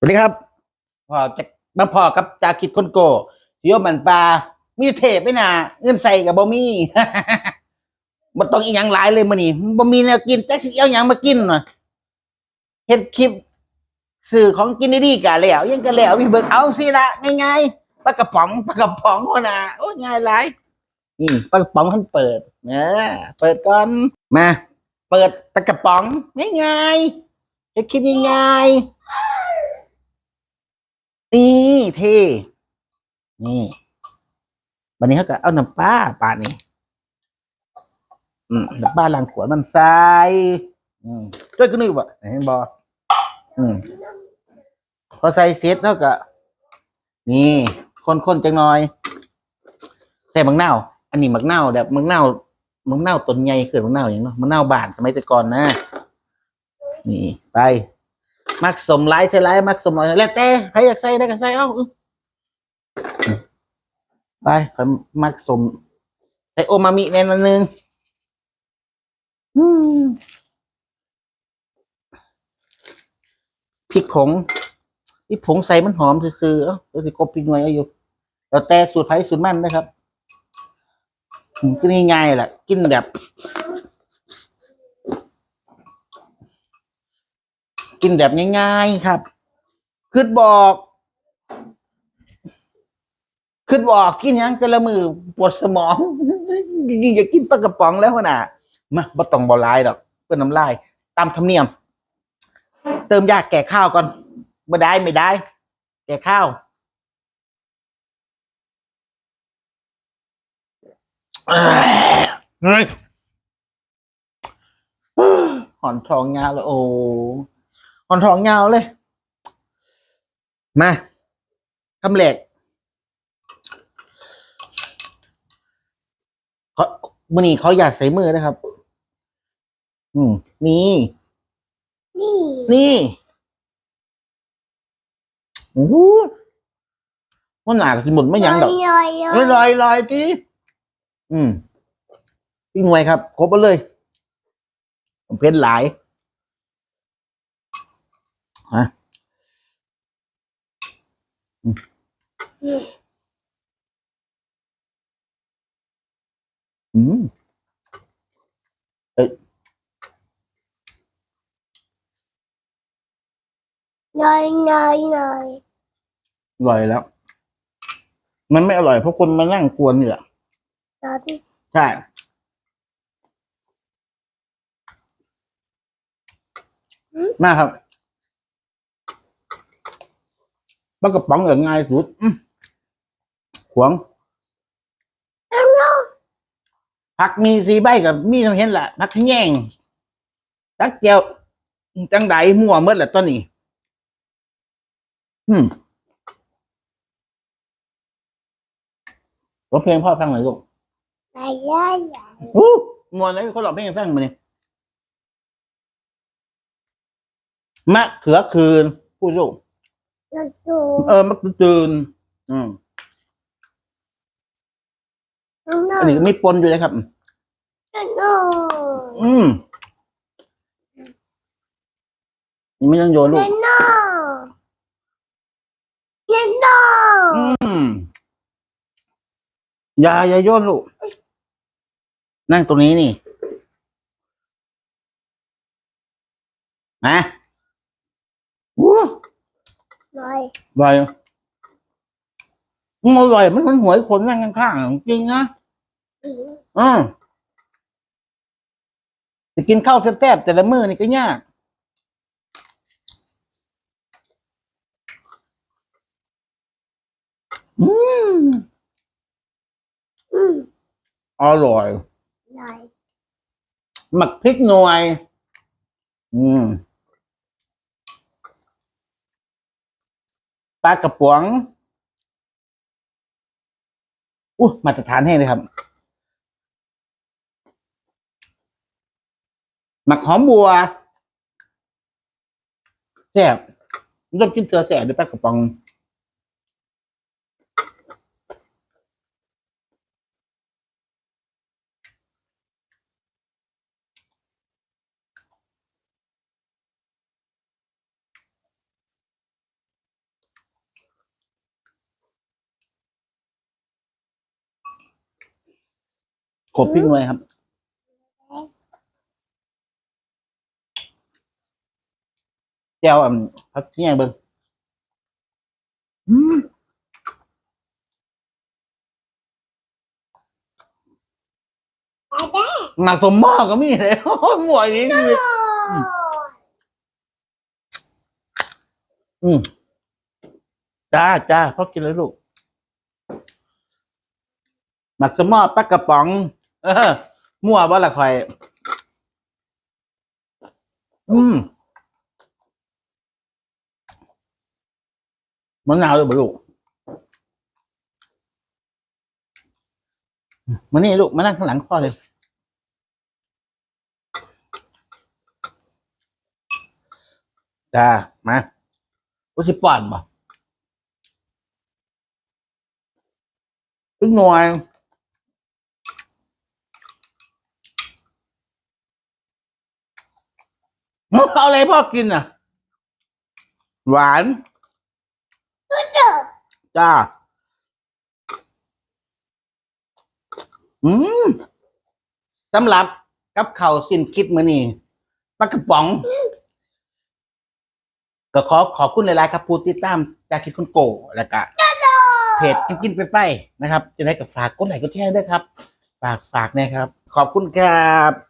สวัสดีครับพ่อจะมาพ่อกับจาคิดคนโกเที่ยวมันปลา มีเทปไหมนะเงินใส่กับบ่มีบ่ต้องอีหยังหลายเลยมื้อนี้บ่มีแนวกินแต่สิเอาหยังมากินน่ะเฮ็ดคลิป สื่อของกินดีๆกะแล้ว ยังก็แล้วพี่เบิกเอาสิละง่ายๆปลากระป๋องปลากระป๋องโหน่ะโอ้ยง่ายหลายนี่ปลากระป๋องท่านเปิดเออเปิดก่อนมา เปิดปลากระป๋องง่ายๆเฮ็ดคลิปง่ายๆ นี่เท่นี่วันนี้เขาก็เอาน้ำปลาปลานี่อืมน้ำปลาล้างขวดมันใส่อืมช่วยกันนึกว่าเห็นบออืมพอใส่เสร็จแล้วก็นี่คนๆจังหน่อย ใส่มังนาวอันนี้มังนาวแบบมังนาวมังนาวต้นใหญ่เกิดมังนาวอย่างเนาะมังนาวบานสมัยแต่ก่อนนะ นี่ไป มักสมไลายใส่ไลายมักสมน้อยแล้วแต่ใครอยากใส่ได้ก็ใส่เอาอื้อไปมักสมใส่โอมามิแน่นอนนึงพริกผงพริกผงใส่มันหอมซื่อๆเอ้าเดี๋ยวสิกบพริกหน่วยอาอยู่แล้วแต่สูตรไผ่สูตรมันนะครับอืมก็ง่ายๆแหละกินแบบ กินแบบง่าย ๆครับคืดบอกคืดบอกกินยังแต่ละมือปวดสมองอยากกินปลากระป๋องแล้วน่ะมาบ่ต้องบ่ลายดอกเพื่อน้ำลาย ตามธรรมเนียม เติมยาแก่ข้าวก่อนไม่ได้ไม่ได้ แก่ข้าวเอ้ยหอนทองยาลยโอ้ หอนทองยาวเลย มาคำแหลกเขามือนี้เขาอยากใส่มือนะครับ อืม นี่ นี่ นี่โอ้โหว่าหนากับสมุนไม่ยั้งดอกลอยลเอ้ยลอยลอยจีอืมพี่งวยครับ ครบไปเลย ผมเพชรหลาย ฮะอืมลอยลอยลอยอร่อยแล้ว มันไม่อร่อยเพราะคนมานั่งกวนอยู่อะตอนใช่มาครับ ปลากระป๋องอย่างง่ายสุดอื้อขวงผักมีสีใบกับมีทำเห็นแหละผักขะแยงตักเจียวจังไดมั่วเมื่อแหละตอนนี้อืมร้องเพลงพ่อฟังหน่อยลูกลอยลอยลอยอู้มวนเลยเขาหลอกเพลงฟังมาเนี่ยมะเขือคืนพูดลูก ลอยตูเออมะเขือคืนอืมน้องอันนี้ก็มีปนอยู่เลยครับน้องอืมนี่ไม่ต้องโยนลูน้กองน้องน้องอืมอย่าอย่าโยนลูก นั่งตรงนี้นี่นะอู้ ลอยอร่อยมันอร่อยมันมันหวยคนนั่งข้างๆจริงนะอืมจะกินข้าวแซ่บๆแต่ละมื้อนี่ก็ยากอืมอืมอร่อยลอยหมักพริกหน่วย อืม ปลากระป๋องอู้มาตรฐานให้เลยครับ หมักหอมบัวแซ่บต้มกินเกลือแซ่บด้วยปลากระป๋อง กบพริกหน่วยครับแก้วอะพักที่ยังเบิ้งอืมแต่แม่หนักสมหม้อก็มีเลยหมวยนี้ชีวิตอืมจ้าจ้าพ่อกินเลยลูกหมักสมอปักกระป๋องเออมั่วบ่ละคอย อืมมะนาวเลยบ่ลูกมานี่ลูกมานั่งข้างหลังพ่อเลยจ้ามาอุสิป่อนบ่ตึกหน่วย เอาอะไรพ่อกินอะ หวานจ้า อืมสำหรับกับเข่าวสิ้นคิดมือนี่ปลากระป๋อง ก็ขอขอบคุณหลายๆครับผู้ติดตามจากคิดคุณโกแล้วก็เพจกินกินไปไปนะครับ จะได้กับฝากกดไลค์กดแชร์ด้วยครับ ฝากฝากนะครับ ขอบคุณครับ